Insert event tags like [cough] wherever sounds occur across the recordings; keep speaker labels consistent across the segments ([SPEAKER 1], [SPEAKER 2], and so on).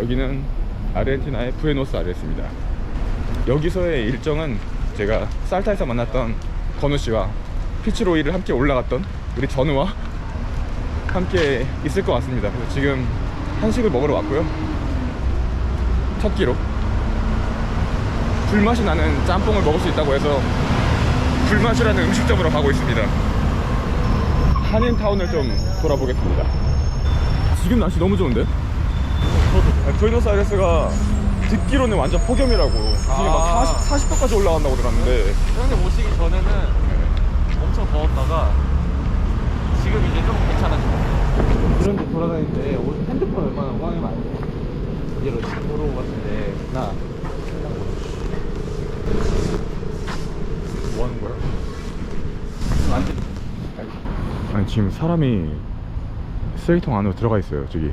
[SPEAKER 1] 여기는 아르헨티나의 부에노스 아이레스입니다. 여기서의 일정은 제가 살타에서 만났던 건우 씨와 피치로이를 함께 올라갔던 우리 전우와 함께 있을 것 같습니다. 그래서 지금 한식을 먹으러 왔고요. 첫 끼로 불맛이 나는 짬뽕을 먹을 수 있다고 해서 불맛이라는 음식점으로 가고 있습니다. 한인타운을 좀 돌아보겠습니다. 지금 날씨 너무 좋은데? 부에노스아이레스가 듣기로는 완전 폭염이라고. 지금 막
[SPEAKER 2] 아.
[SPEAKER 1] 40, 40도까지 올라간다고 들었는데.
[SPEAKER 2] 형님 오시기 전에는 엄청 더웠다가 지금 이제 좀 괜찮아지고. 이런 데 돌아다닐 때 옷- 핸드폰 얼마나 호황이 많이 이제로 보러 온것 같은데. 나.
[SPEAKER 1] 뭐 하는 거야? 아니 지금 사람이 쓰레기통 안으로 들어가 있어요 저기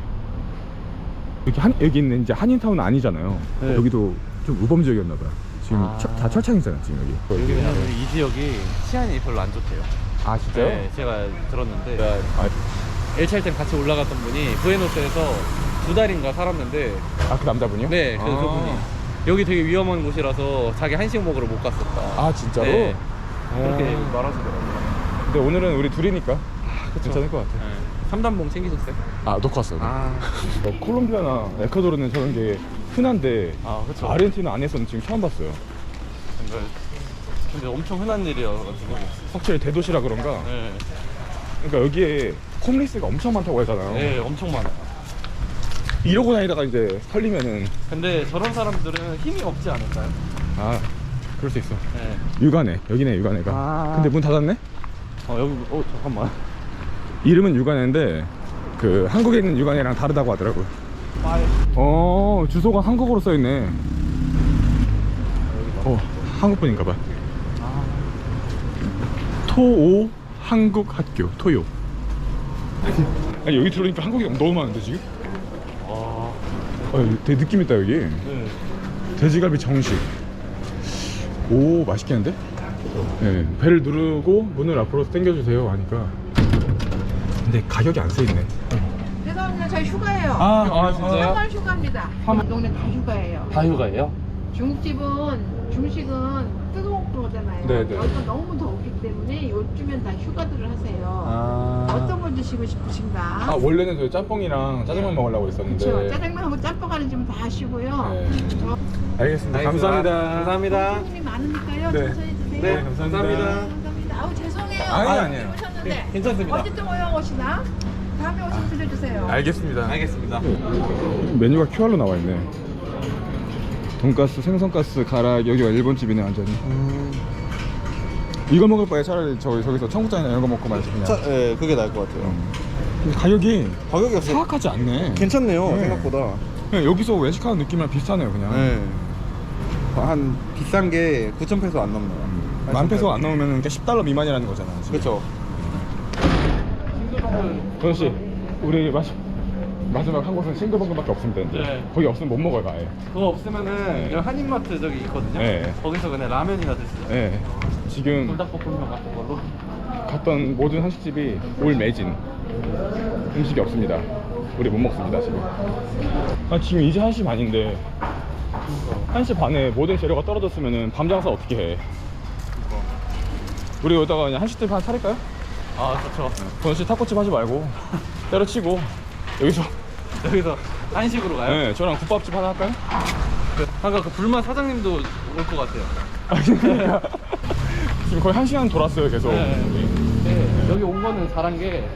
[SPEAKER 1] 여기 한 여기 있는 이제 한인타운 아니잖아요
[SPEAKER 2] 네.
[SPEAKER 1] 여기도 좀 우범 지역이었나 봐요 지금
[SPEAKER 2] 아.
[SPEAKER 1] 철- 다 철창이잖아 지금 여기
[SPEAKER 2] 여기 왜냐면 이 지역이 치안이 별로 안 좋대요
[SPEAKER 1] 아 진짜요?
[SPEAKER 2] 네 제가 들었는데
[SPEAKER 1] 아,
[SPEAKER 2] 1차 때 같이 올라갔던 분이 부에노스에서 두 달인가 살았는데
[SPEAKER 1] 아, 그 남자분이요?
[SPEAKER 2] 네 그래서
[SPEAKER 1] 아.
[SPEAKER 2] 그분이 여기 되게 위험한 곳이라서 자기 한식 먹으러 못 갔었다
[SPEAKER 1] 아 진짜로?
[SPEAKER 2] 네.
[SPEAKER 1] 어.
[SPEAKER 2] 그렇게 말하시더라고요
[SPEAKER 1] 근데 오늘은 우리 둘이니까
[SPEAKER 2] 그쵸.
[SPEAKER 1] 괜찮을 것 같아
[SPEAKER 2] 네. 삼단봉 챙기셨어요?
[SPEAKER 1] 아 놓고 왔어
[SPEAKER 2] 아,
[SPEAKER 1] 어, 콜롬비아나 에콰도르는 저런 게 흔한데
[SPEAKER 2] 아 그쵸.
[SPEAKER 1] 아르헨티나 안에서는 지금 처음 봤어요.
[SPEAKER 2] 근데, 근데 엄청 흔한 일이어가지고
[SPEAKER 1] 확실히 대도시라 그런가?
[SPEAKER 2] 네,
[SPEAKER 1] 그러니까 여기에 홈리스가 엄청 많다고 하잖아요.
[SPEAKER 2] 네 엄청 많아요.
[SPEAKER 1] 이러고 다니다가 이제 털리면은
[SPEAKER 2] 근데 저런 사람들은 힘이 없지 않을까요?
[SPEAKER 1] 아 그럴 수 있어.
[SPEAKER 2] 네.
[SPEAKER 1] 육아네 여기네 육아네가.
[SPEAKER 2] 아.
[SPEAKER 1] 근데 문 닫았네?
[SPEAKER 2] 어 여기 어 잠깐만
[SPEAKER 1] 이름은 육아네인데 그 한국에 있는 육아네랑 다르다고 하더라고요 어 주소가 한국어로 써있네. 어 한국분인가봐.
[SPEAKER 2] 아,
[SPEAKER 1] 토오 한국학교 토요. 아니 여기 들어오니까 한국이 너무 많은데 지금?
[SPEAKER 2] 와,
[SPEAKER 1] 아, 되게 느낌 있다 여기.
[SPEAKER 2] 네.
[SPEAKER 1] 돼지갈비 정식. 오 맛있겠는데? 네, 배를 누르고 문을 앞으로 당겨주세요 하니까 근데 가격이 안 써있네
[SPEAKER 3] 죄송합니다. 저희 휴가예요.
[SPEAKER 1] 아,
[SPEAKER 2] 아, 진짜요?
[SPEAKER 3] 3월 휴가입니다. 동네 다 휴가예요.
[SPEAKER 2] 다 휴가예요?
[SPEAKER 3] 중국집은 중식은 뜨거운 거잖아요.
[SPEAKER 1] 네, 네.
[SPEAKER 3] 여기가 너무 덥기 때문에 요즘엔 다 휴가들을 하세요.
[SPEAKER 2] 아,
[SPEAKER 3] 어떤 거 드시고 싶으신가?
[SPEAKER 1] 아 원래는 저희 짬뽕이랑 짜장면 먹으려고 했었는데
[SPEAKER 3] 그렇죠. 짜장면하고 짬뽕하는 집은 다 하시고요.
[SPEAKER 1] 네.
[SPEAKER 3] 저
[SPEAKER 1] 알겠습니다 감사합니다
[SPEAKER 2] 감사합니다.
[SPEAKER 3] 손님이 많으니까요.
[SPEAKER 1] 네.
[SPEAKER 3] 천천히 드세요.
[SPEAKER 1] 네 감사합니다
[SPEAKER 3] 감사합니다. 아우 죄송해요.
[SPEAKER 1] 아니, 아니에요.
[SPEAKER 3] 오셨는데
[SPEAKER 2] 괜찮습니다.
[SPEAKER 3] 언제 또 모여 오시나? 다음에 오시면 들려주세요.
[SPEAKER 1] 알겠습니다
[SPEAKER 2] 알겠습니다.
[SPEAKER 1] 메뉴가 QR로 나와 있네 돈가스 생선가스 가락 여기가 일본 집이네 완전히 이거 먹을 바에 차라리 저기, 저기서 청국장이나 이런 거 먹고 말지 그냥
[SPEAKER 4] 차, 예, 그게 나을 것 같아요.
[SPEAKER 1] 음. 근데 가격이
[SPEAKER 4] 가격이 없어.
[SPEAKER 1] 사악하지 않네
[SPEAKER 4] 괜찮네요,
[SPEAKER 1] 네.
[SPEAKER 4] 생각보다.
[SPEAKER 1] 그냥 여기서 외식하는 느낌이랑 비슷하네요 그냥
[SPEAKER 4] 네. 한 비싼 게 9,000페소 안 넘네요.
[SPEAKER 1] 만 페소 안 넘으면 10달러 미만이라는 거잖아 지금.
[SPEAKER 4] 그렇죠.
[SPEAKER 1] 건우 씨 우리 마지, 마지막 한 곳은 싱글벙글밖에 없으면 되는데
[SPEAKER 2] 네.
[SPEAKER 1] 거기 없으면 못 먹어요 아예
[SPEAKER 2] 그거 없으면은 여기 한인마트 저기 있거든요.
[SPEAKER 1] 네.
[SPEAKER 2] 거기서 그냥 라면이나 드시죠.
[SPEAKER 1] 네 지금
[SPEAKER 2] 불닭볶음면 같은 걸로.
[SPEAKER 1] 갔던 모든 한식집이 올 매진 음식이 없습니다 우리 못 먹습니다 지금 아 지금 이제 1시 반인데 1시 반에 모든 재료가 떨어졌으면 밤 장사 어떻게 해 우리 여기다가 그냥 한식집 하나 차릴까요?
[SPEAKER 2] 아 좋죠.
[SPEAKER 1] 건씨 타코집 하지 말고 때려치고 여기서
[SPEAKER 2] 여기서 한식으로 가요?
[SPEAKER 1] 네, 저랑 국밥집 하나 할까요?
[SPEAKER 2] 아까 그 불만 사장님도 올 것 같아요.
[SPEAKER 1] 아 그러니까 지금 거의 한 시간 돌았어요 계속
[SPEAKER 2] 네. 네. 여기 온 거는 잘한 게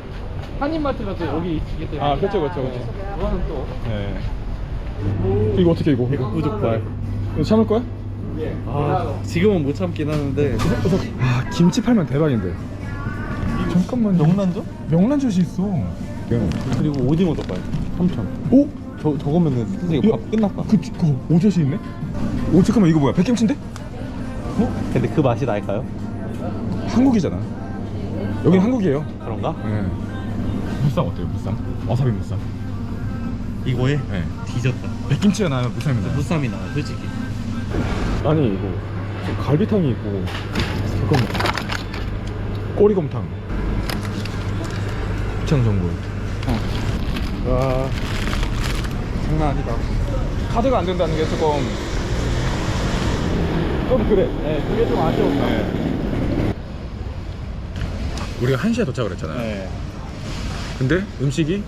[SPEAKER 2] 한인마트가 또 여기 있기 때문에.
[SPEAKER 1] 아 그렇죠 그렇죠 그렇죠
[SPEAKER 2] 이거는 또
[SPEAKER 1] 네. 이거 어떻게 이거 이거
[SPEAKER 2] 우족발.
[SPEAKER 1] 이거 참을 거야?
[SPEAKER 2] 아, 지금은 못 참긴 하는데.
[SPEAKER 1] 아 김치 팔면 대박인데 잠깐만
[SPEAKER 4] 명란젓?
[SPEAKER 1] 명란젓이 있어
[SPEAKER 4] 그리고 오징어 덮밥 3,000.
[SPEAKER 1] 오?
[SPEAKER 4] 저, 저거면은 선생님
[SPEAKER 1] 이거-
[SPEAKER 4] 밥 끝났다.
[SPEAKER 1] 그, 그 오젓이 있네? 오 잠깐만 이거 뭐야 백김치인데?
[SPEAKER 4] 근데 그 맛이 날까요?
[SPEAKER 1] 한국이잖아 여긴 한국이에요
[SPEAKER 4] 그런가?
[SPEAKER 1] 네. 무쌈 어때요 무쌈? 와사비 무쌈
[SPEAKER 4] 이거에
[SPEAKER 1] 네.
[SPEAKER 4] 뒤졌다.
[SPEAKER 1] 백김치가 나면 무쌈이 나요
[SPEAKER 4] 무쌈이 나와, 솔직히.
[SPEAKER 1] 아니 이거 갈비탕이 있고 잠깐만 꼬리곰탕
[SPEAKER 4] 부창전골.
[SPEAKER 1] 와
[SPEAKER 4] 장난 아니다.
[SPEAKER 1] 카드가 안 된다는 게 조금 좀 그래.
[SPEAKER 2] 네, 그게 좀 아쉬웠다.
[SPEAKER 1] 우리가 1시에 도착을 했잖아요.
[SPEAKER 2] 네.
[SPEAKER 1] 근데 음식이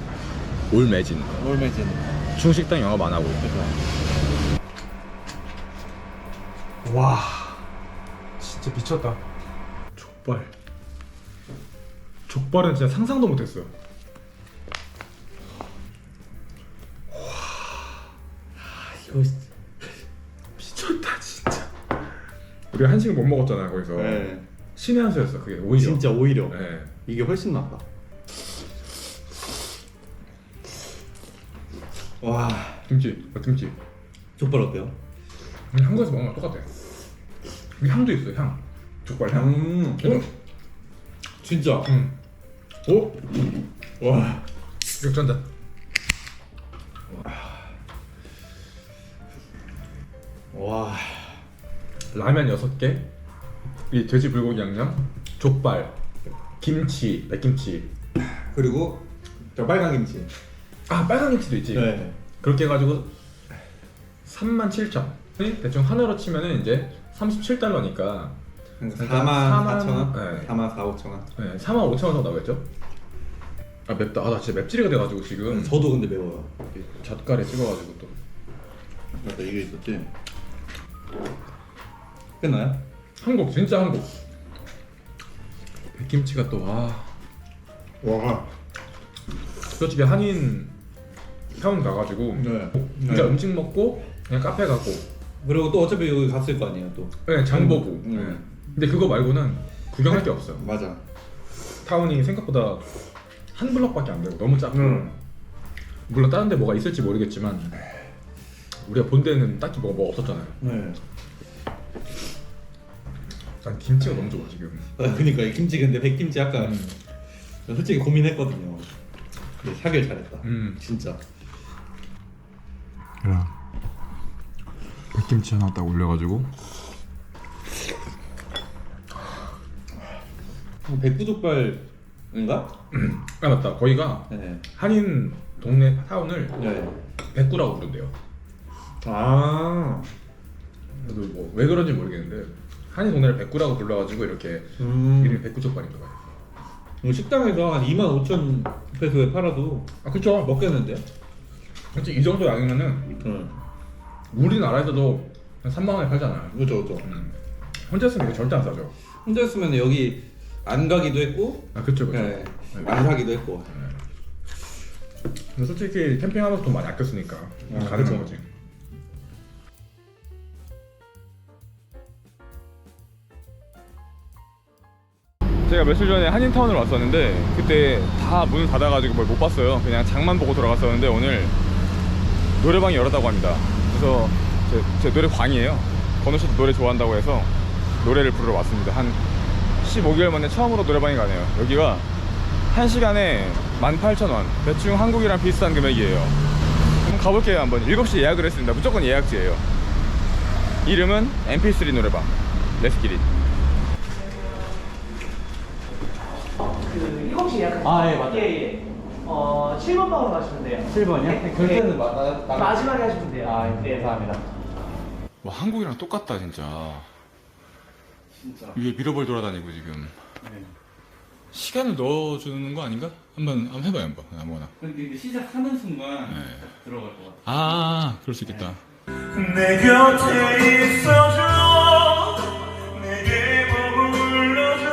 [SPEAKER 1] 올 매진.
[SPEAKER 2] 롤매진.
[SPEAKER 1] 중식당 영업 안 하고. 와, 진짜 미쳤다. 족발. 족발은 진짜 상상도 못했어. 와, 이거 미쳤다 진짜. 우리 한식을 못 먹었잖아 거기서.
[SPEAKER 4] 네.
[SPEAKER 1] 신의 한 수였어 그게 오히려.
[SPEAKER 4] 진짜 오히려
[SPEAKER 1] 네.
[SPEAKER 4] 이게 훨씬 낫다. 와
[SPEAKER 1] 김치, 어, 김치.
[SPEAKER 4] 족발 어때요?
[SPEAKER 1] 그냥 한국에서 먹는 거랑 똑같아. 이 향도 있어 향. 족발 향.
[SPEAKER 4] 음,
[SPEAKER 1] 어?
[SPEAKER 4] 진짜.
[SPEAKER 1] 응. 오? 와. 역전다.
[SPEAKER 4] 와
[SPEAKER 1] 라면 6개, 이 돼지 불고기 양념, 족발, 김치, 백김치.
[SPEAKER 4] 그리고 저 빨간 김치.
[SPEAKER 1] 아 빨간 김치도 있지.
[SPEAKER 4] 네.
[SPEAKER 1] 그렇게 해가지고 3만 7천. 대충 하나로 치면은 이제 37달러니까
[SPEAKER 4] 4만
[SPEAKER 1] 사만-
[SPEAKER 4] 4천 원.
[SPEAKER 1] 네.
[SPEAKER 4] 4만 4, 5천 원.
[SPEAKER 1] 네, 4만 5천 원 정도 나오겠죠? 아 맵다. 아 나 진짜 맵찔이가 돼가지고 지금
[SPEAKER 4] 저도 근데 매워요.
[SPEAKER 1] 젓갈에 찍어가지고 또.
[SPEAKER 4] 맞다 이게 있었지. 끝나요?
[SPEAKER 1] 한국 진짜 한국. 백김치가 또 와.
[SPEAKER 4] 와.
[SPEAKER 1] 솔직히 한인 타운 가가지고
[SPEAKER 4] 네.
[SPEAKER 1] 진짜 음식 먹고 그냥 카페 가고
[SPEAKER 4] 그리고 또 어차피 여기 갔을 거 아니에요 또.
[SPEAKER 1] 그냥 장 보고.
[SPEAKER 4] 음.
[SPEAKER 1] 네. 근데 그거 말고는 구경할 게 없어요.
[SPEAKER 4] 맞아.
[SPEAKER 1] 타운이 생각보다 한 블럭밖에 안 되고 너무 작고
[SPEAKER 4] 음.
[SPEAKER 1] 물론 다른 데 뭐가 있을지 모르겠지만 우리가 본 데는 딱히 뭐가 뭐 없었잖아요.
[SPEAKER 4] 네.
[SPEAKER 1] 난 김치가 너무 좋아 지금.
[SPEAKER 4] 아, 그니까 이 김치 근데 백김치 아까
[SPEAKER 1] 음.
[SPEAKER 4] 솔직히 고민했거든요. 근데 사길 잘했다.
[SPEAKER 1] 음.
[SPEAKER 4] 진짜.
[SPEAKER 1] 야 백김치 하나 딱 올려가지고
[SPEAKER 4] 백구족발인가? [clears throat]
[SPEAKER 1] 아 맞다 거기가
[SPEAKER 4] 네.
[SPEAKER 1] 한인 동네 타운을
[SPEAKER 4] 네.
[SPEAKER 1] 백구라고 부른대요.
[SPEAKER 4] 아.
[SPEAKER 1] 그래도 뭐왜 그런지 모르겠는데 한인 동네를 백구라고 불러가지고 이렇게
[SPEAKER 4] 음.
[SPEAKER 1] 이름이 백구족발인가 봐요.
[SPEAKER 4] 이거 식당에서 한 2만 5천 페소에 팔아도
[SPEAKER 1] 아 그쵸.
[SPEAKER 4] 먹겠는데?
[SPEAKER 1] 솔직히 이 정도 양이면은
[SPEAKER 4] 응.
[SPEAKER 1] 우리나라에서도 한 3만 원에 팔잖아요.
[SPEAKER 4] 그죠 그죠.
[SPEAKER 1] 음. 혼자 쓰면 이거 절대 안 싸죠.
[SPEAKER 4] 혼자였으면 여기 안 가기도 했고,
[SPEAKER 1] 아 그쵸 그쵸.
[SPEAKER 4] 네. 안 사기도 했고.
[SPEAKER 1] 근데 솔직히 캠핑하면서 돈 많이 아꼈으니까
[SPEAKER 4] 아,
[SPEAKER 1] 가능한
[SPEAKER 4] 그쵸.
[SPEAKER 1] 거지. 제가 며칠 전에 한인타운을 왔었는데 그때 다 문을 닫아가지고 뭘 못 봤어요. 그냥 장만 보고 돌아갔었는데 오늘 노래방이 열었다고 합니다. 그래서 제, 제 노래 광이에요. 건우 씨도 노래 좋아한다고 해서 노래를 부르러 왔습니다. 한 15개월 만에 처음으로 노래방에 가네요. 여기가 1시간에 18,000원. 대충 한국이랑 비슷한 금액이에요. 그럼 가볼게요, 한번. 7시 예약을 했습니다. 무조건 예약제예요. 이름은 MP3 노래방. 렛츠기릿.
[SPEAKER 2] 그 7시 예약.
[SPEAKER 4] 아, 예, 맞아요.
[SPEAKER 2] 예, 예. 어, 7번 방으로 가시면 돼요.
[SPEAKER 4] 7번이요?
[SPEAKER 2] 네.
[SPEAKER 4] 결제는
[SPEAKER 2] 네.
[SPEAKER 4] 마- 나- 나-
[SPEAKER 2] 마지막에 하시면 돼요.
[SPEAKER 4] 아, 예,
[SPEAKER 2] 네.
[SPEAKER 4] 감사합니다.
[SPEAKER 1] 와, 한국이랑 똑같다, 진짜.
[SPEAKER 4] 진짜.
[SPEAKER 1] 위에 미러볼 돌아다니고, 지금. 시간을 넣어주는 거 아닌가? 한번, 한번 해봐요, 한번. 아무거나.
[SPEAKER 4] 근데 이게 시작하는 순간
[SPEAKER 1] 네.
[SPEAKER 4] 딱 들어갈 것 같아.
[SPEAKER 1] 아, 그럴 수 있겠다.
[SPEAKER 5] 내 곁에 있어줘 내게 머물러줘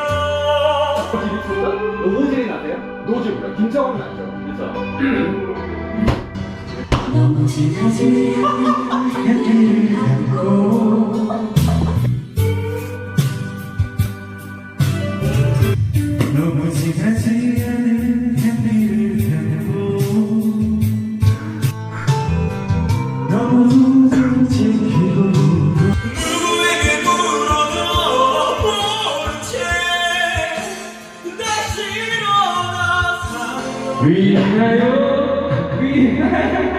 [SPEAKER 2] 노고질이 나세요?
[SPEAKER 1] 노지 몰라. 김정은 알죠?
[SPEAKER 2] 그렇죠.
[SPEAKER 6] 너무 지나지 않는 향기를 담고
[SPEAKER 2] 위하여, 위하여.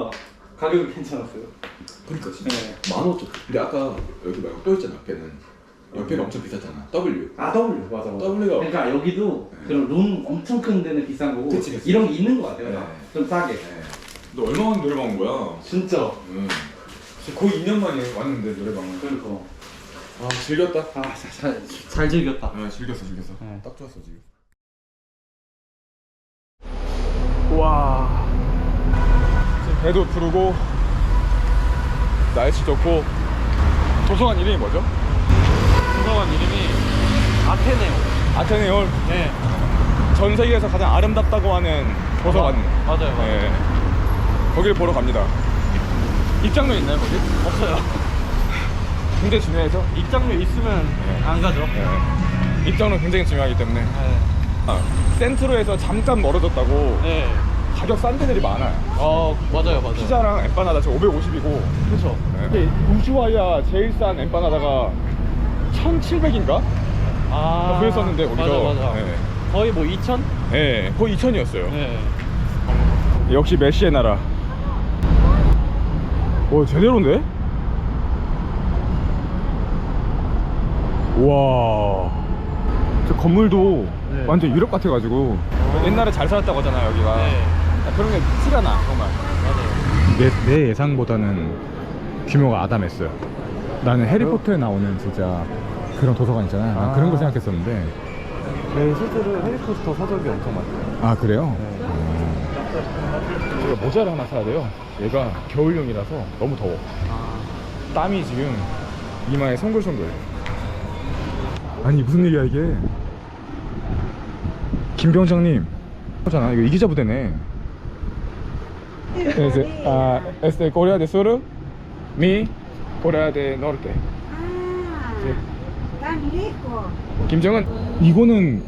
[SPEAKER 2] 생각보다 가격이 괜찮았어요.
[SPEAKER 1] 그러니까 진짜
[SPEAKER 2] 네.
[SPEAKER 1] 만 오천 근데 아까 여기 말고 또 있잖아 옆에는 옆에가 엄청 비쌌잖아 W
[SPEAKER 2] 아 W 맞아 맞아.
[SPEAKER 1] W가
[SPEAKER 2] 그러니까 여기도 그런 룸 엄청 큰 데는 비싼 거고
[SPEAKER 1] 그치, 그치.
[SPEAKER 2] 이런 게 있는 거 같아요.
[SPEAKER 1] 네.
[SPEAKER 2] 다. 좀 싸게.
[SPEAKER 1] 너 얼마나 노래방 온 거야?
[SPEAKER 2] 진짜.
[SPEAKER 1] 응 거의 2년 만에 왔는데 노래방은
[SPEAKER 2] 그러니까.
[SPEAKER 1] 아 즐겼다
[SPEAKER 2] 아잘 잘 즐겼다.
[SPEAKER 1] 아 즐겼어 즐겼어
[SPEAKER 2] 네.
[SPEAKER 1] 딱 좋았어 지금
[SPEAKER 2] 와.
[SPEAKER 1] 배도 부르고 날씨 좋고 도서관 이름이 뭐죠?
[SPEAKER 2] 도서관 이름이 아테네오.
[SPEAKER 1] 아테네올
[SPEAKER 2] 네.
[SPEAKER 1] 전 세계에서 가장 아름답다고 하는 도서관
[SPEAKER 2] 맞아요 맞아요.
[SPEAKER 1] 네. 거기를 보러 갑니다 입장료 있나요 거기?
[SPEAKER 2] 없어요. [laughs]
[SPEAKER 1] 굉장히 중요해서
[SPEAKER 2] 입장료 있으면 안 가죠.
[SPEAKER 1] 네. 입장료 굉장히 중요하기 때문에
[SPEAKER 2] 네.
[SPEAKER 1] 아, 센트로에서 잠깐 멀어졌다고
[SPEAKER 2] 네.
[SPEAKER 1] 가격 싼 데들이 많아요
[SPEAKER 2] 어 맞아요 맞아요.
[SPEAKER 1] 피자랑 엠파나다 지금 550이고
[SPEAKER 2] 그렇죠.
[SPEAKER 1] 네. 우슈와야 제일 싼 엠파나다가 1700인가?
[SPEAKER 2] 아
[SPEAKER 1] 그랬었는데 우리도
[SPEAKER 2] 맞아 맞아.
[SPEAKER 1] 네.
[SPEAKER 2] 거의 뭐 2천?
[SPEAKER 1] 네, 거의 2000이었어요
[SPEAKER 2] 네.
[SPEAKER 1] 역시 메시의 나라 오 제대로인데? 우와 저 건물도
[SPEAKER 2] 네.
[SPEAKER 1] 완전 유럽 같아가지고 옛날에 잘 살았다고 하잖아 여기가
[SPEAKER 2] 네.
[SPEAKER 1] 그런 게 티가 나 정말.
[SPEAKER 2] 맞아요.
[SPEAKER 1] 내, 내 예상보다는 규모가 아담했어요. 나는 해리포터에 나오는 진짜 그런 도서관 있잖아 난
[SPEAKER 2] 아.
[SPEAKER 1] 그런 거 생각했었는데.
[SPEAKER 2] 네 실제로 해리포터 서적이 엄청 많아요.
[SPEAKER 1] 아 그래요? 어. 제가 모자를 하나 사야 돼요. 얘가 겨울용이라서 너무 더워. 땀이 지금 이마에 송글송글. 아니 무슨 일이야 이게? 김병장님. 하잖아 이거 이기자 부대네 에세 아 에스테 코리아 데 수르 미 코리아 데 노르테
[SPEAKER 3] 아, tan rico.
[SPEAKER 1] 김정은 이거는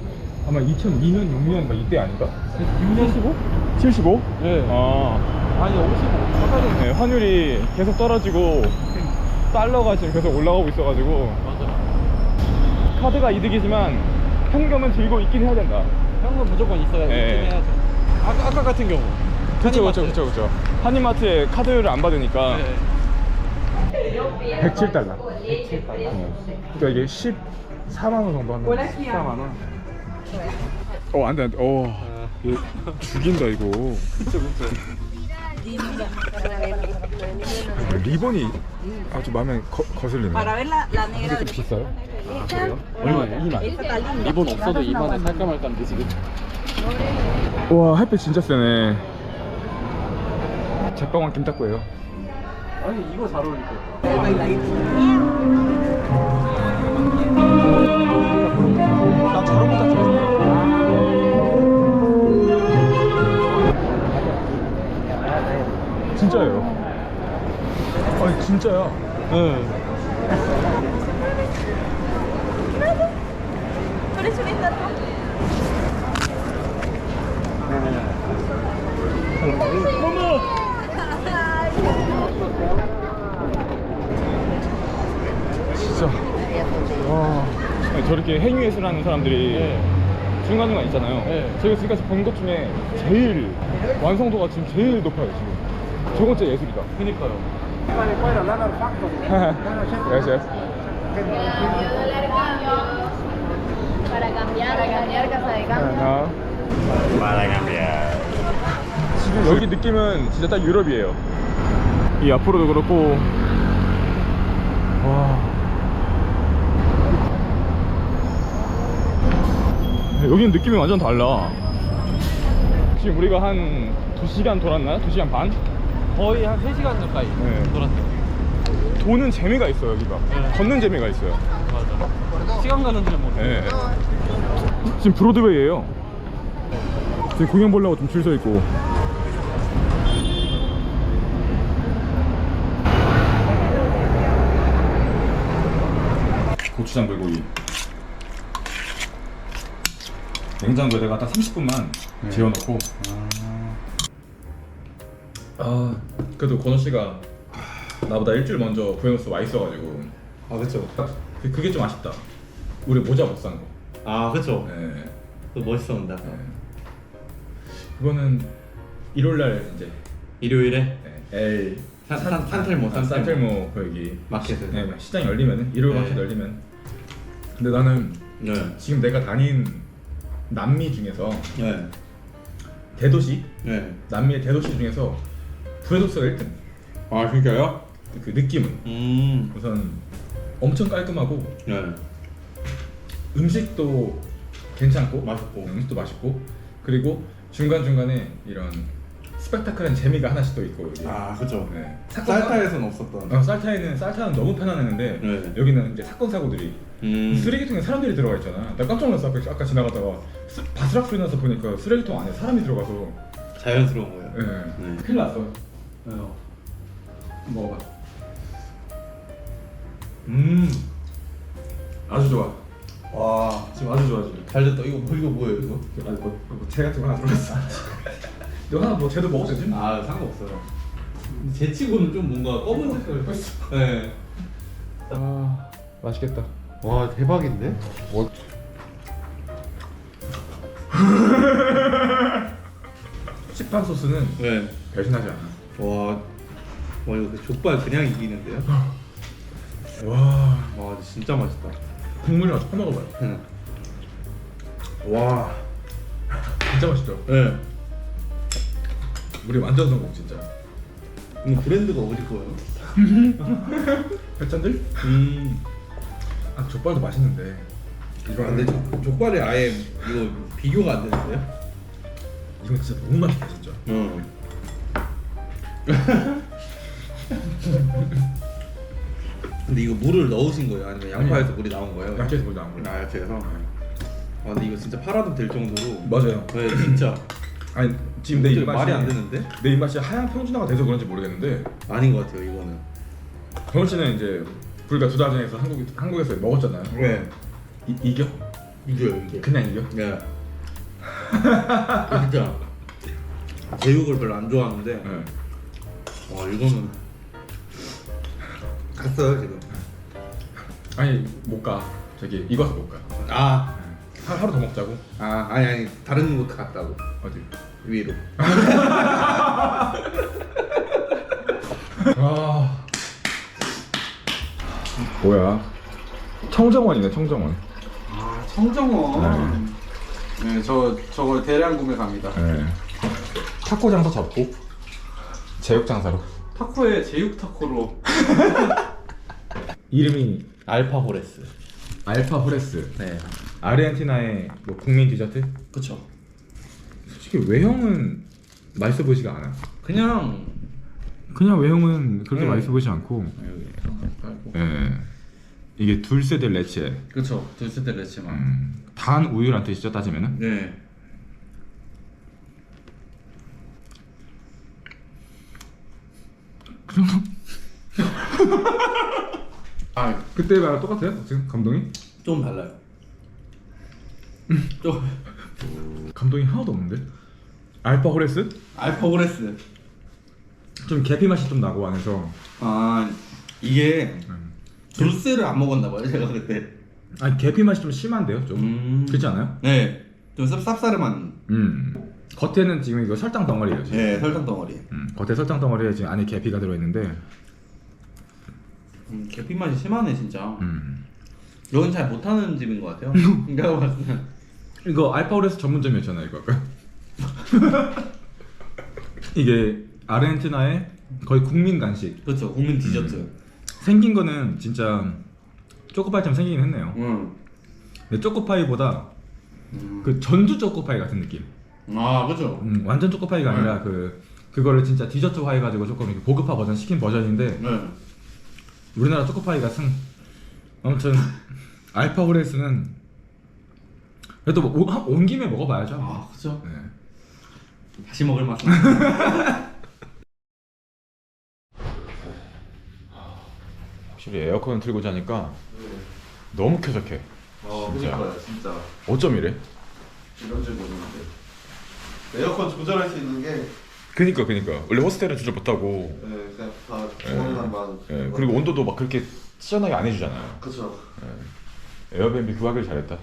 [SPEAKER 1] 아마 2002년 6년 막 이때 아닌가? 75? 75?
[SPEAKER 2] 네.
[SPEAKER 1] 아
[SPEAKER 2] 아니 55.
[SPEAKER 1] 네, 환율이 계속 떨어지고 달러가 지금 계속 올라가고 있어가지고
[SPEAKER 2] 맞아.
[SPEAKER 1] 카드가 이득이지만 현금은 들고 있긴 해야 된다.
[SPEAKER 2] 현금 무조건 있어야
[SPEAKER 1] 네.
[SPEAKER 2] 있긴 해야죠. 아까 아까 같은 경우.
[SPEAKER 1] 그쵸. 그쵸 그쵸 그쵸. 한인마트에 카드를 안 받으니까
[SPEAKER 2] 네.
[SPEAKER 1] 107달러. 107달러. 그러니까 이게 14만 원 정도 하는. 14만 원. 어 안돼 안돼. 어 이거 죽인다 이거.
[SPEAKER 2] 그쵸 그쵸.
[SPEAKER 1] 리본이 아주 마음에 거, 거슬리네.
[SPEAKER 3] Para ver la, la negra.
[SPEAKER 1] 좀 비싸요?
[SPEAKER 2] 얼마예요?
[SPEAKER 1] 2만.
[SPEAKER 3] Esta está linda.
[SPEAKER 2] 리본 없어도 2만에 살까 말까인데 지금.
[SPEAKER 1] 와 햇빛 진짜 세네. 제빵왕 김탁구예요.
[SPEAKER 2] 아니 이거 잘 어울릴 것 같아.
[SPEAKER 1] 나 저런 거다 진짜예요. 아니 진짜야.
[SPEAKER 2] 응.
[SPEAKER 1] 진짜. 와. 아니, 저렇게 행위예술 하는 사람들이
[SPEAKER 2] 네.
[SPEAKER 1] 중간중간 있잖아요.
[SPEAKER 2] 네.
[SPEAKER 1] 제가 지금까지 본 것 중에 제일 완성도가 지금 제일 높아요 지금. 저건 진짜 예술이다.
[SPEAKER 2] 그니까요.
[SPEAKER 1] Gracias.
[SPEAKER 7] Para cambiar, a cambiar casa de cambio.
[SPEAKER 1] 아. 지금 여기 느낌은 진짜 딱 유럽이에요. 이 앞으로도 그렇고. 와. 여기는 느낌이 완전 달라. 지금 우리가 한 2시간 돌았나? 2시간 반?
[SPEAKER 2] 거의 한 3시간 가까이
[SPEAKER 1] 네.
[SPEAKER 2] 돌았어요.
[SPEAKER 1] 도는 재미가 있어 여기가.
[SPEAKER 2] 네.
[SPEAKER 1] 걷는 재미가 있어요.
[SPEAKER 2] 맞아. 시간 가는 줄 모르고.
[SPEAKER 1] 예. 지금 브로드웨이예요. 지금 공연 보려고 좀 줄 서 있고. 고추장 불고기. 냉장고에다가 딱 30분만 재워놓고. 아, 그래도 건우 씨가 나보다 일주일 먼저 부에노스 와 있어가지고
[SPEAKER 4] 아 그쵸
[SPEAKER 1] 그, 그게 좀 아쉽다. 우리 모자 못 산 거.
[SPEAKER 4] 아 그쵸
[SPEAKER 1] 네.
[SPEAKER 4] 그 멋있었는데
[SPEAKER 1] 네. 그거는 일요일 날 이제
[SPEAKER 4] 일요일에
[SPEAKER 1] 네, L
[SPEAKER 4] 산- 산- 산텔모,
[SPEAKER 1] 아,
[SPEAKER 4] 산텔모.
[SPEAKER 1] 산텔모 거기
[SPEAKER 4] 마켓에서.
[SPEAKER 1] 네, 시장이 열리면은 일요일
[SPEAKER 4] 네.
[SPEAKER 1] 마켓 열리면. 근데 나는
[SPEAKER 4] 네.
[SPEAKER 1] 지금 내가 다닌 남미 중에서
[SPEAKER 4] 네.
[SPEAKER 1] 대도시
[SPEAKER 4] 네.
[SPEAKER 1] 남미의 대도시 중에서 부에노스가 1등.
[SPEAKER 4] 아 진짜요?
[SPEAKER 1] 그 느낌은
[SPEAKER 4] 음.
[SPEAKER 1] 우선 엄청 깔끔하고
[SPEAKER 4] 네.
[SPEAKER 1] 음식도 괜찮고
[SPEAKER 4] 맛있고.
[SPEAKER 1] 음식도 맛있고 그리고 중간 중간에 이런 스펙타클한 재미가 하나씩 또 있고 여기.
[SPEAKER 4] 아 그쵸.
[SPEAKER 1] 네.
[SPEAKER 4] 쌀타에서는 없었던.
[SPEAKER 1] 어, 쌀타에는 쌀타는 너무 편안했는데
[SPEAKER 4] 네.
[SPEAKER 1] 여기는 이제 사건 사고들이
[SPEAKER 4] 음.
[SPEAKER 1] 쓰레기통에 사람들이 들어가 있잖아. 나 깜짝 놀랐어. 아까, 아까 지나가다가 스- 바스락 소리 나서 보니까 쓰레기통 안에 사람이 들어가서
[SPEAKER 4] 자연스러운 거예요.
[SPEAKER 1] 예.
[SPEAKER 4] 네.
[SPEAKER 1] 큰일 났어. 먹어봐. 음 아주 좋아.
[SPEAKER 4] 와.
[SPEAKER 1] 지금 아주 좋아 지금.
[SPEAKER 4] 잘 됐다. 이거 뭐 이거 뭐예요 이거?
[SPEAKER 1] 아니 뭐, 뭐채 같은 거 하나 들어갔어. [laughs] 너 하나 뭐 쟤도 먹어도 되지?
[SPEAKER 4] 아 상관없어요. 근데 제 치고는 좀 뭔가 검은 색깔
[SPEAKER 1] 했어.
[SPEAKER 4] 네.
[SPEAKER 1] 아 맛있겠다.
[SPEAKER 4] 와 대박인데? [laughs]
[SPEAKER 1] 시판 소스는
[SPEAKER 4] 네.
[SPEAKER 1] 배신하지 않아.
[SPEAKER 4] 와. 와 이거 그 족발 그냥 이기는데요?
[SPEAKER 1] 와
[SPEAKER 4] 와 진짜 맛있다.
[SPEAKER 1] 국물이랑 섞어 먹어봐요.
[SPEAKER 4] 응.
[SPEAKER 1] 와 [laughs] 진짜 맛있죠.
[SPEAKER 4] 네.
[SPEAKER 1] 우리 완전 성공 진짜.
[SPEAKER 4] 이거 브랜드가 어디 거예요? [laughs]
[SPEAKER 1] 회짠들?
[SPEAKER 4] 음.
[SPEAKER 1] 아 족발도 맛있는데. 이거
[SPEAKER 4] 아, 근데 족- 족발이 아예 이거 비교가 안 되는데요?
[SPEAKER 1] 이건 진짜 너무 맛있다 진짜.
[SPEAKER 4] 응. [laughs] 근데 이거 물을 넣으신 거예요? 아니면 양파에서. 물이 나온 거예요?
[SPEAKER 1] 야채에서 물 나온 거예요.
[SPEAKER 4] 아 야채에서? 아 근데 이거 진짜 팔아도 될 정도로
[SPEAKER 1] 맞아요.
[SPEAKER 4] 네 진짜 [laughs]
[SPEAKER 1] 아니 지금 내 입맛이
[SPEAKER 4] 말이 안 되는데?
[SPEAKER 1] 내 입맛이 하얀 평준화가 돼서 그런지 모르겠는데
[SPEAKER 4] 아닌 것 같아요 이거는
[SPEAKER 1] 경훈 씨는 이제 불과 두 달 전에서 한국 한국에서 먹었잖아요.
[SPEAKER 4] 왜?
[SPEAKER 1] 이, 이겨?
[SPEAKER 4] 이겨요 이게
[SPEAKER 1] 그냥 이겨?
[SPEAKER 4] 네 진짜 제육을 별로 안 좋아하는데
[SPEAKER 1] 네.
[SPEAKER 4] 와 이거는 갔어요 지금
[SPEAKER 1] 아니 못 가. 저기 익어서 못 가.
[SPEAKER 4] 아,
[SPEAKER 1] 하, 하루 더 먹자고.
[SPEAKER 4] 아 아니 아니 다른 곳 갔다고
[SPEAKER 1] 어디?
[SPEAKER 4] 위로
[SPEAKER 1] 아 뭐야? 청정원이네 청정원.
[SPEAKER 8] 아 청정원. 네, 저 저거 대량 구매 갑니다.
[SPEAKER 1] 네. 타코 장사 접고 제육 장사로.
[SPEAKER 4] 타코에 제육 타코로 [laughs]
[SPEAKER 1] 이름이
[SPEAKER 4] 알파 호레스
[SPEAKER 1] 알파 후레스.
[SPEAKER 4] 네
[SPEAKER 1] 아르헨티나의 뭐 국민 디저트?
[SPEAKER 4] 그쵸
[SPEAKER 1] 솔직히 외형은 맛있어 보이지가 않아.
[SPEAKER 4] 그냥
[SPEAKER 1] 그냥 외형은 그렇게
[SPEAKER 4] 네.
[SPEAKER 1] 맛있어 보이지 않고. 예. 이게 둘세대 레체.
[SPEAKER 4] 그쵸 둘세대 레치만
[SPEAKER 1] 음, 단 우유란 뜻이죠 따지면은.
[SPEAKER 4] 네 [laughs]
[SPEAKER 1] 아 그때랑 똑같아요? 지금 감동이?
[SPEAKER 4] 좀 달라요 좀
[SPEAKER 1] 감동이 하나도 없는데? 알파 호레스?
[SPEAKER 4] 알파 호레스
[SPEAKER 1] 좀 계피 맛이 좀 나고 안에서.
[SPEAKER 4] 아 이게
[SPEAKER 1] 음.
[SPEAKER 4] 둘세를 안 먹었나 봐요 제가 그때
[SPEAKER 1] 아니 계피 맛이 좀 심한데요, 좀.
[SPEAKER 4] 음.
[SPEAKER 1] 그렇지 않아요?
[SPEAKER 4] 네 좀 쌉 쌉싸름한
[SPEAKER 1] 음. 겉에는 지금 이거 설탕 덩어리예요. 지금.
[SPEAKER 4] 네 설탕 덩어리
[SPEAKER 1] 음, 겉에 설탕 덩어리에 지금 안에 계피가 들어있는데.
[SPEAKER 4] 음, 계피 맛이 심하네 진짜
[SPEAKER 1] 음.
[SPEAKER 4] 여긴 잘 못하는 집인 것 같아요 내가 봤을 때
[SPEAKER 1] 이거 알파 호레스 전문점이었잖아요, 이거 아까. [laughs] 이게 아르헨티나의 거의 국민 간식.
[SPEAKER 4] 그렇죠 국민 디저트
[SPEAKER 1] 생긴 거는 진짜 초코파이처럼 생기긴 했네요.
[SPEAKER 4] 음.
[SPEAKER 1] 근데 초코파이보다
[SPEAKER 4] 음.
[SPEAKER 1] 그 전주 초코파이 같은 느낌.
[SPEAKER 4] 아 그죠
[SPEAKER 1] 음, 완전 초코파이가 아니라 그 그거를 진짜 디저트화 해가지고 조금 이렇게 고급화 버전 시킨 버전인데
[SPEAKER 4] 네
[SPEAKER 1] 우리나라 초코파이가 승. 아무튼 알파 호레스는 그래도 뭐, 오- 한- 온 김에 먹어봐야죠.
[SPEAKER 4] 아 그죠
[SPEAKER 1] 네.
[SPEAKER 4] 다시 먹을 맛은 [laughs]
[SPEAKER 1] 확실히 에어컨을 틀고 자니까 너무 쾌적해.
[SPEAKER 4] 어
[SPEAKER 1] 진짜.
[SPEAKER 4] 그러니까요 진짜
[SPEAKER 1] 어쩜 이래?
[SPEAKER 4] 이런 줄 모르는데 에어컨 조절할 수 있는 게
[SPEAKER 1] 그니까 그니까 원래 호스텔은 조절 못하고
[SPEAKER 4] 네, 그냥 다
[SPEAKER 1] 네.
[SPEAKER 4] 맞아.
[SPEAKER 1] 예, 그리고 온도도 막 그렇게 시원하게 안 해주잖아요.
[SPEAKER 4] 그쵸.
[SPEAKER 1] 에어비앤비 그거 하길 잘했다.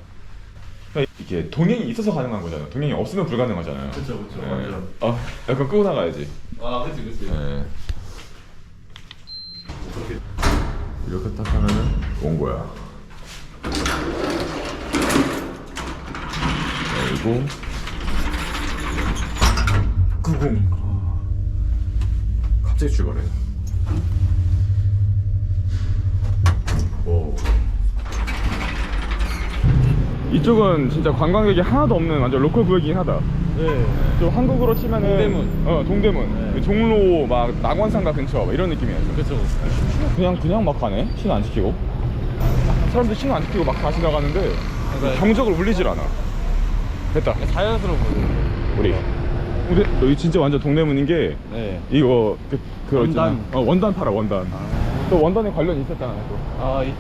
[SPEAKER 1] 그러니까 이게 동행이 있어서 가능한 거잖아요. 동행이 없으면 불가능하잖아요.
[SPEAKER 2] 그쵸, 그쵸,
[SPEAKER 1] 예.
[SPEAKER 2] 맞아.
[SPEAKER 1] 아, 약간 끄고 나가야지.
[SPEAKER 2] 아, 그치, 그치.
[SPEAKER 1] 예. 이렇게 딱 하면은 온 거야. 그리고 끄공. 아. 갑자기 출발해. 오. 이쪽은 진짜 관광객이 하나도 없는 완전 로컬 구역이긴 하다.
[SPEAKER 2] 네.
[SPEAKER 1] 좀 한국으로 치면은
[SPEAKER 2] 동대문.
[SPEAKER 1] 어 동대문
[SPEAKER 2] 네.
[SPEAKER 1] 종로 막 낙원상가 근처 막 이런 느낌이야
[SPEAKER 2] 그쵸.
[SPEAKER 1] 그냥 그냥 막 가네 신호 안 지키고 사람들 신호 안 지키고 막다 지나가는데
[SPEAKER 2] 그러니까-
[SPEAKER 1] 경적을 울리질 않아 됐다
[SPEAKER 2] 자연스러운 거죠.
[SPEAKER 1] 우리 근데 여기 진짜 완전 동대문인 게
[SPEAKER 2] 네.
[SPEAKER 1] 이거 그, 그거 있잖아.
[SPEAKER 2] 원단.
[SPEAKER 1] 어 원단 팔아 원단 또 원단에 관련이 있었잖아요 또
[SPEAKER 2] 아, 있죠.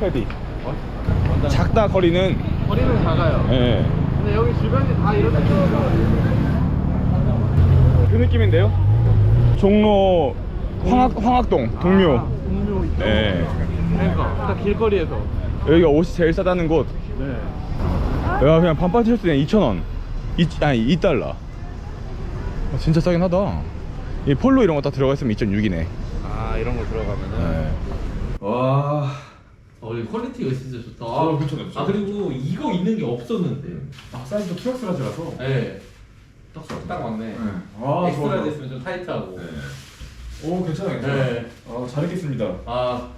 [SPEAKER 1] 패디
[SPEAKER 2] 원단.
[SPEAKER 1] 작다 거리는
[SPEAKER 2] 허리는 작아요.
[SPEAKER 1] 예.
[SPEAKER 2] 근데 여기 주변이 다 이런 느낌이에요.
[SPEAKER 1] 그 느낌인데요 종로 황학, 황학동 동묘
[SPEAKER 2] 아, 동묘 있죠.
[SPEAKER 1] 예.
[SPEAKER 2] 그러니까 딱 길거리에서.
[SPEAKER 1] 여기가 옷이 제일 싸다는 곳
[SPEAKER 2] 네.
[SPEAKER 1] 야 그냥 반팔 티셔츠에 2,000원 이, 아니 2달러 아, 진짜 싸긴 하다 이 폴로 이런 거 다 들어가 있으면 2.6이네
[SPEAKER 2] 아, 이런 거 들어가면은.
[SPEAKER 1] 와
[SPEAKER 2] 어, 이 퀄리티가 진짜 좋다.
[SPEAKER 1] 어, 그쵸, 그쵸.
[SPEAKER 2] 아, 그리고 이거 있는 게 없었는데.
[SPEAKER 1] 아, 사이즈도 투엑스라지라서
[SPEAKER 2] 네. 딱, 딱 맞네.
[SPEAKER 1] 아
[SPEAKER 2] 엑스트라 됐으면 좀 타이트하고.
[SPEAKER 1] 오 괜찮아 괜찮아
[SPEAKER 2] 네.
[SPEAKER 1] 아, 잘 입겠습니다
[SPEAKER 2] 아,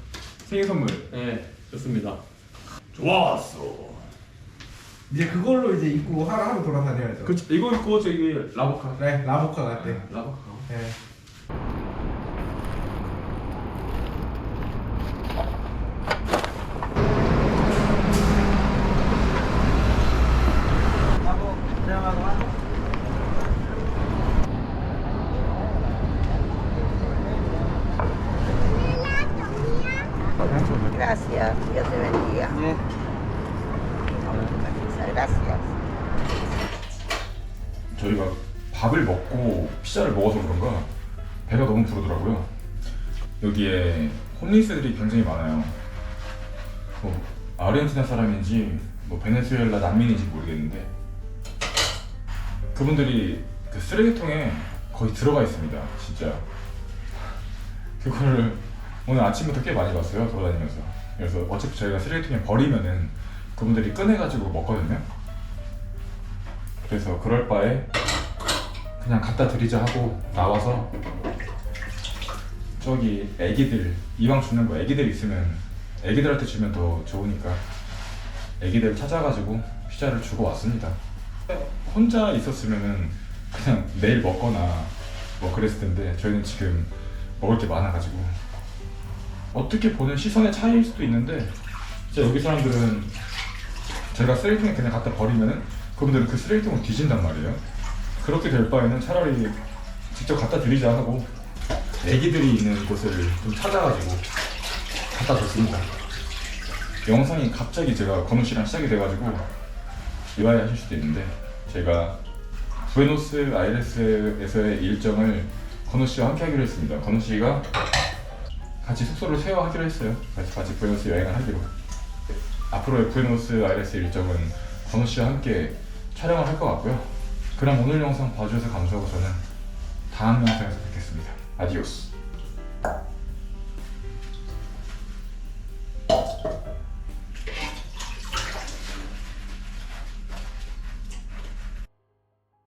[SPEAKER 1] 생일 선물
[SPEAKER 2] 네. 좋습니다.
[SPEAKER 1] 좋았어
[SPEAKER 6] 이제 그걸로 이제 입고 하루 하루 돌아다녀야죠.
[SPEAKER 1] 그 이거 입고 저기 라보카
[SPEAKER 6] 네, 라보카 같대.
[SPEAKER 1] 라보카
[SPEAKER 6] 네.
[SPEAKER 1] 굉장히 많아요. 뭐 아르헨티나 사람인지 뭐 베네수엘라 난민인지 모르겠는데 그분들이 그 쓰레기통에 거의 들어가 있습니다. 진짜 그거를 오늘 아침부터 꽤 많이 봤어요 돌아다니면서. 그래서 어차피 저희가 쓰레기통에 버리면은 그분들이 꺼내가지고 먹거든요. 그래서 그럴 바에 그냥 갖다 드리자 하고 나와서 저기 애기들 이왕 주는 거 애기들 있으면 애기들한테 주면 더 좋으니까 애기들 찾아가지고 피자를 주고 왔습니다. 혼자 있었으면은 그냥 내일 먹거나 뭐 그랬을 텐데 저희는 지금 먹을 게 많아가지고 어떻게 보는 시선의 차이일 수도 있는데 진짜 여기 사람들은 제가 쓰레기통에 그냥 갖다 버리면은 그분들은 그 쓰레기통을 뒤진단 말이에요. 그렇게 될 바에는 차라리 직접 갖다 드리자 하고 애기들이 있는 곳을 좀 찾아가지고 갖다 줬습니다. 영상이 갑자기 제가 건우 씨랑 시작이 돼가지고 의아해 하실 수도 있는데 제가 부에노스 아이레스에서의 일정을 건우 씨와 함께 하기로 했습니다. 건우 씨가 같이 숙소를 세워 하기로 했어요. 그래서 같이 부에노스 여행을 하기로. 앞으로의 부에노스 아이레스 일정은 건우 씨와 함께 촬영을 할 것 같고요. 그럼 오늘 영상 봐주셔서 감사하고 저는 다음 영상에서 뵙겠습니다. 아디오스.